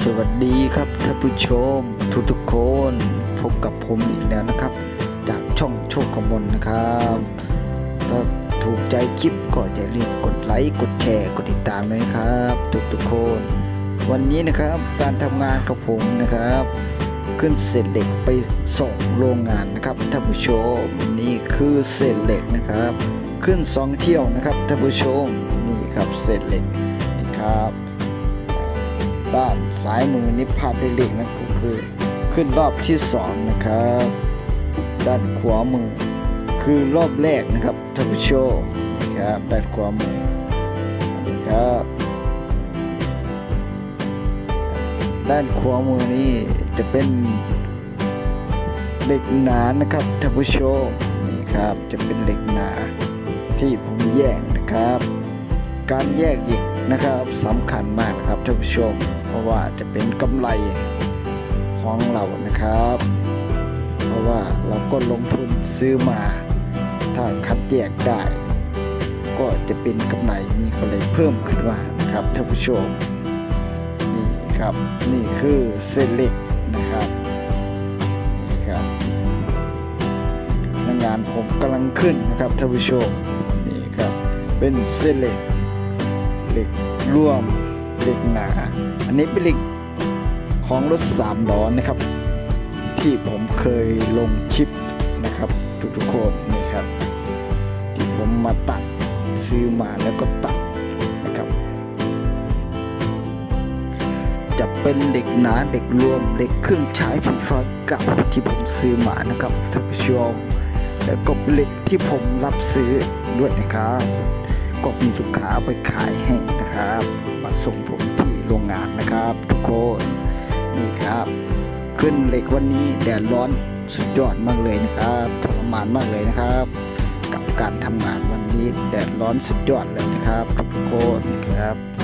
สวัสดีครับท่านผู้ชมทุกทุกๆคนพบกับผมอีกแล้วนะครับ จากช่องโชคกมลนะครับถ้าถูกใจคลิปก็อย่าลืมกดไลค์กดแชร์กดติดตามด้วยครับทุกทุกๆคน วันนี้นะครับการทำงานของผมนะครับ ขึ้นเศษเหล็กไปส่งโรงงานนะครับท่านผู้ชมนี่คือเศษเหล็กนะครับ ขึ้นสองเที่ยวนะครับท่านผู้ชมนี่ครับเศษเหล็กนี่ครับ ด้านซ้ายมือนี่ภาพเล็กๆนั่นก็คือขึ้นรอบที่สองนะครับด้านขวามือคือรอบแรกนะครับท่านผู้ชมนี่ครับด้านขวามือนี่ครับด้านขวามือนี่จะเป็นเหล็กหนานะครับท่านผู้ชมนี่ครับจะเป็นเหล็กหนาที่ผมแยกนะครับ การแยกหยิกนะครับสำคัญมากนะครับท่านผู้ชม เพราะว่าจะเป็นกำไรของเรานะครับ เพราะว่าเราก็ลงทุนซื้อมา ถ้าคัดแยกได้ ก็จะเป็นกำไรมีกำไรเพิ่มขึ้นมานะครับท่านผู้ชมนี่ครับนี่คือเส้นเหล็กนะครับนี่ครับงานผมกำลังขึ้นนะครับท่านผู้ชมนี่ครับเป็นเส้นเหล็ก เหล็กร่วมเหล็กหนา อันนี้เป็นเหล็กของรถสามล้อนะครับ ที่ผมเคยลงคลิปนะครับ ทุกๆคนนี่ครับ ที่ผมมาตัดซื้อมาแล้วก็ตัดนะครับ จะเป็นเหล็กหนาเหล็กรวมเหล็กเครื่องใช้ไฟฟ้าเก่าที่ผมซื้อมานะครับท่านผู้ชมแล้วก็เหล็กที่ผมรับซื้อด้วยนะครับ ก็มีลูกค้าไปขายให้นะครับ มาส่งผมที่โรงงานนะครับ ทุกคนนี่ครับ ขึ้นเหล็กวันนี้แดดร้อนสุดยอดมากเลยนะครับทรมานมากเลยนะครับ กับการทำงานวันนี้แดดร้อนสุดยอดเลยนะครับ ทุกคนครับ